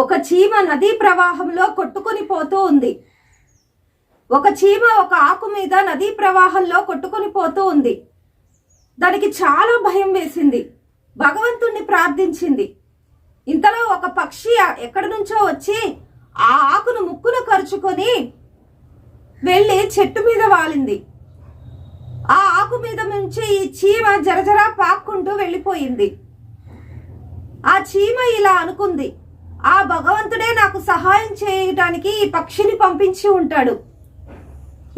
ఒక చీమ నదీ ప్రవాహంలో కొట్టుకొని పోతూ ఉంది. ఒక చీమ ఒక ఆకు మీద నదీ ప్రవాహంలో కొట్టుకొని పోతూ ఉంది. దానికి చాలా భయం వేసింది. భగవంతుణ్ణి ప్రార్థించింది. ఇంతలో ఒక పక్షి ఎక్కడి నుంచో వచ్చి ఆ ఆకును ముక్కును కరుచుకొని వెళ్ళి చెట్టు మీద వాలింది. ఆ ఆకు మీద నుంచి ఈ చీమ జరజరా పాక్కుంటూ వెళ్ళిపోయింది. ఆ చీమ ఇలా అనుకుంది. ఆ భగవంతుడే నాకు సహాయం చేయటానికి ఈ పక్షిని పంపించి ఉంటాడు.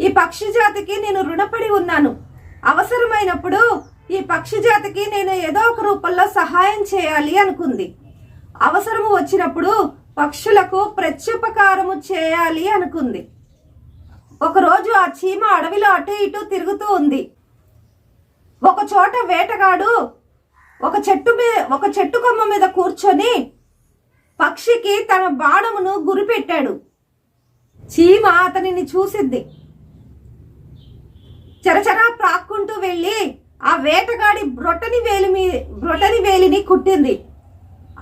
ఈ పక్షి జాతికి నేను రుణపడి ఉన్నాను. అవసరమైనప్పుడు ఈ పక్షి జాతికి నేను ఏదో ఒక రూపంలో సహాయం చేయాలి అనుకుంది. అవసరము వచ్చినప్పుడు పక్షులకు ప్రత్యుపకారము చేయాలి అనుకుంది. ఒకరోజు ఆ చీమ అడవిలో అటు ఇటు తిరుగుతూ ఉంది. ఒక చోట వేటగాడు ఒక చెట్టు మీద ఒక చెట్టు కొమ్మ మీద కూర్చొని పక్షికి తన బాణమును గురిపెట్టాడు. చీమ అతనిని చూసింది చరచరా ప్రాక్కుంటూ వెళ్ళి ఆ వేటగాడి బ్రొటని వేలి మీ బ్రొటని వేలిని కుట్టింది.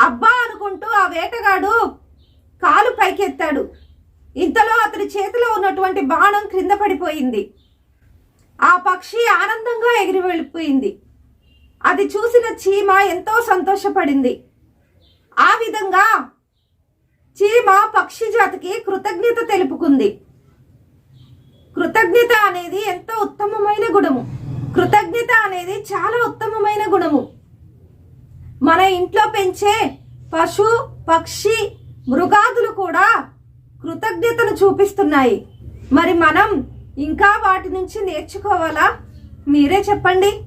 అబ్బా అనుకుంటూ ఆ వేటగాడు కాలు పైకెత్తాడు. ఇంతలో అతని చేతిలో ఉన్నటువంటి బాణం క్రింద పడిపోయింది. ఆ పక్షి ఆనందంగా ఎగిరి వెళ్ళిపోయింది. అది చూసిన చీమ ఎంతో సంతోషపడింది. ఆ విధంగా చీమ పక్షి జాతికి కృతజ్ఞత తెలుపుకుంది. కృతజ్ఞత అనేది ఎంతో ఉత్తమమైన గుణము? కృతజ్ఞత అనేది చాలా ఉత్తమమైన గుణము. మన ఇంట్లో పెంచే పశు పక్షి మృగాదులు కూడా కృతజ్ఞతను చూపిస్తున్నాయి. మరి మనం ఇంకా వాటి నుంచి నేర్చుకోవాలా? మీరే చెప్పండి.